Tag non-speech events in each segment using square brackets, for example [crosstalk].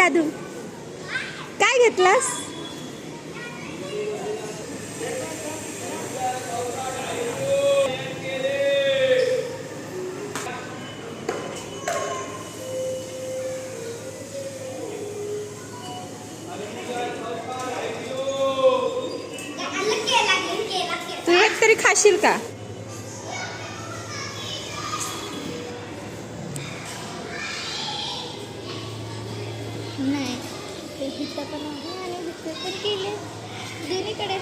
दादू? काय घेतलास? तू एक तरी खाशील का नाही हिथं पण आहे आणि हिथं पण केले दोन्हीकडे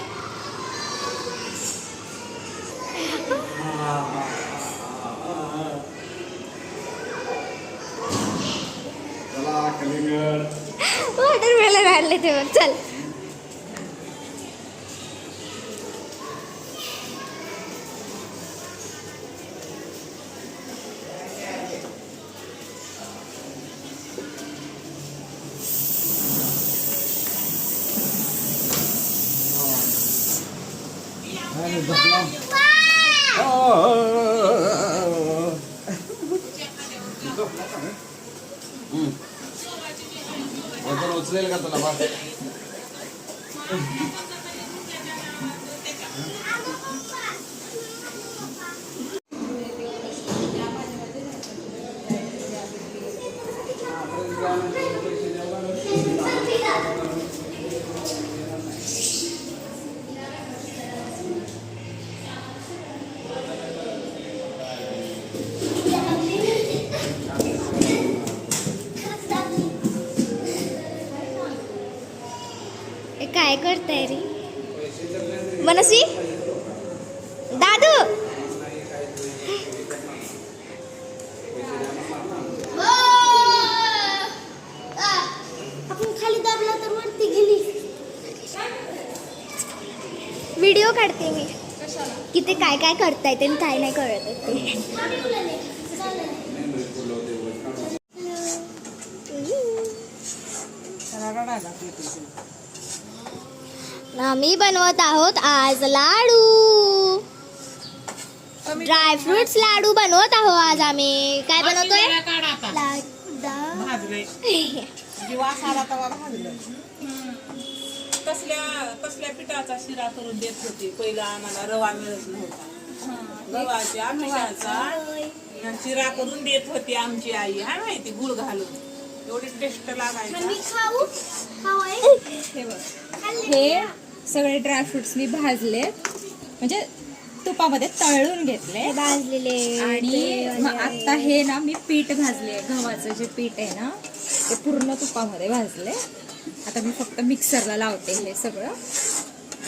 वॉटरमेलन आणले ते बघ चल. వద్దరు వచ్చలేదు కదా काय करताय रे? मनसी? दादू? आपण खाली दाबला तर वरती गेली. व्हिडिओ काढते मी. की ते काय काय करताय ते काय नाही करत आहेत ते. आम्ही बनवत आहोत आज लाडू. ड्रायफ्रुट्स लाडू बनवत आहोत आज आम्ही. काय बनवतोय? [laughs] पिठाचा शिरा करून देत होती? पहिला आम्हाला रवा मिळत नव्हता. गव्हाच्या पिठाचा शिरा करून देत होती आमची आई. हा माहिती गुळ घालून. एवढी टेस्ट लागायचा. आहे? हे सगळे ड्रायफ्रुट्स मी भाजले. म्हणजे तुपामध्ये तळून घेतले. भाजलेले आणि मग आता हे ना मी पीठ भाजले. गव्हाचं जे पीठ आहे ना ते पूर्ण तुपामध्ये भाजले. आता मी फक्त मिक्सरला लावते हे सगळं.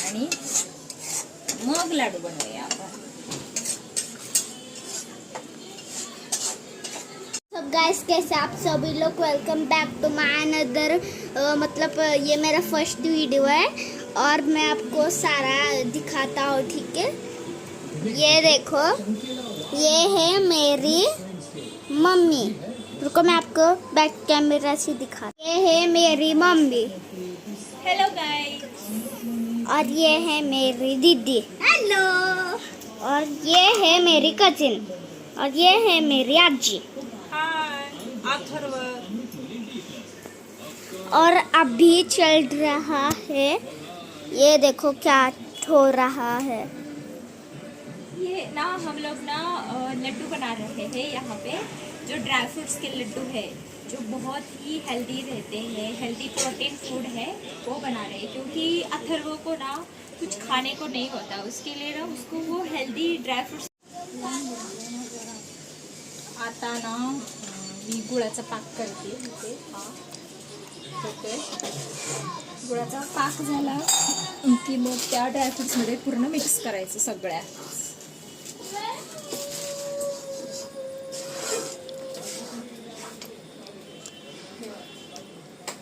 आणि मग लाडू बनवूया. गाइस कैसे आप सभी लोग? Welcome back to my another मतलब ये मेरा फ़र्स्ट वीडियो है और मैं आपको सारा दिखाता हूँ ठीक है? ये देखो ये है मेरी मम्मी। रुको मैं आपको बैक कैमरा से दिखा ये है मेरी मम्मी। हेलो गाय और ये है मेरी दीदी। हेलो और ये है मेरी कजिन और ये है मेरी आजी। अथर्व और अभी चल रहा है। ये देखो क्या हो रहा है। ये ना हम लोग ना लड्डू बना रहे हैं यहाँ पे जो ड्राई फ्रूट्स के लड्डू है जो बहुत ही हेल्दी रहते हैं हेल्दी प्रोटीन फ़ूड है वो बना रहे हैं। क्योंकि अथर्व को ना कुछ खाने को नहीं होता। उसके लिए ना उसको वो हेल्दी ड्राई फ्रूट्स आता ना। मी गुळाचा पाक करते इथे. हा होते गुळाचा पाक झाला की मग त्या ड्रायफ्रुट्समध्ये पूर्ण मिक्स करायचं सगळ्या.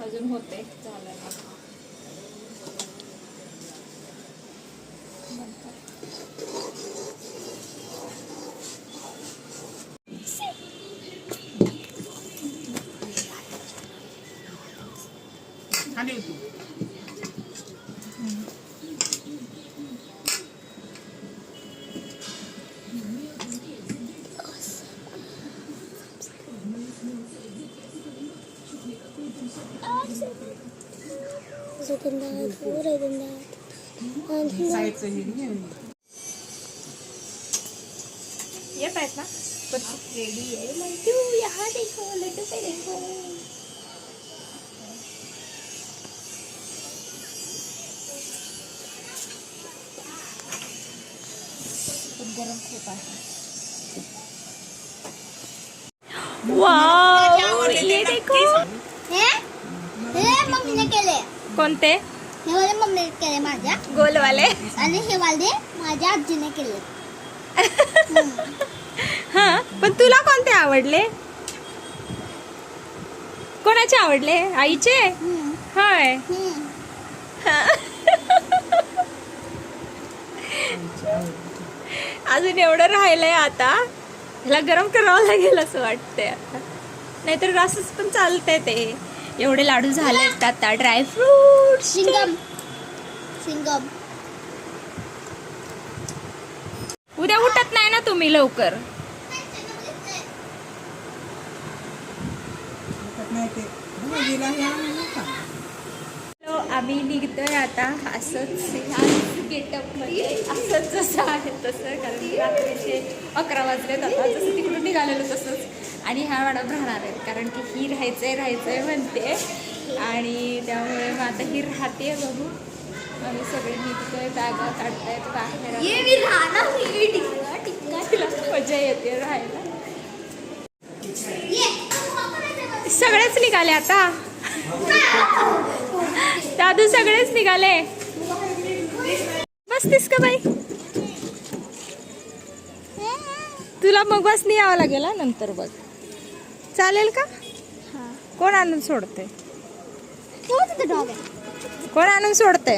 अजून होते. झालं. खाली ये पैसा ना? रेडी है लड्डू यहाँ देखो लड्डू पे देखो. गरम खूप आहे. वाव ये देखो. हे? हे मम्मीने केले. कोणते? हे वाले मम्मीने केले माझ्या. गोलवाले. आणि हे वाले माझ्या आजीने केले. [laughs] हा पण तुला कोणते आवडले? कोणाचे आवडले? आईचे? हम्म. होय. अजून एवढं राहिलंय आता. ह्याला गरम करावं लागेल असं वाटतंय. आता नाहीतर असंच पण चालतंय ते. एवढे लाडू झाले आता. ड्रायफ्रूट सिंगम. सिंगम. उद्या उठत नाही ना तुम्ही लवकर? नाही ते भाजीला हे आणू नका. हॅलो आम्ही निघतोय आता असंच ह्या गेटअपमध्ये असंच जसं आहे तसं कारण की रात्रीचे अकरा वाजलेत आता. जसं तिकडून निघालेलो तसंच. आणि ह्या मॅडम राहणार आहेत कारण की ही राहायचंय राहायचंय म्हणते. आणि त्यामुळे मग आता ही राहते बघू. आम्ही सगळे निघतोय बॅगा काढतायत बाहेर मजा येते राहायला. सगळेच निघाले आता. दादू सगळेच निघाले. बसतीस का बाई? तुला मग बसनी यावं लागेल नंतर बघ. चालेल का? कोण आणून सोडते कोण आणून सोडते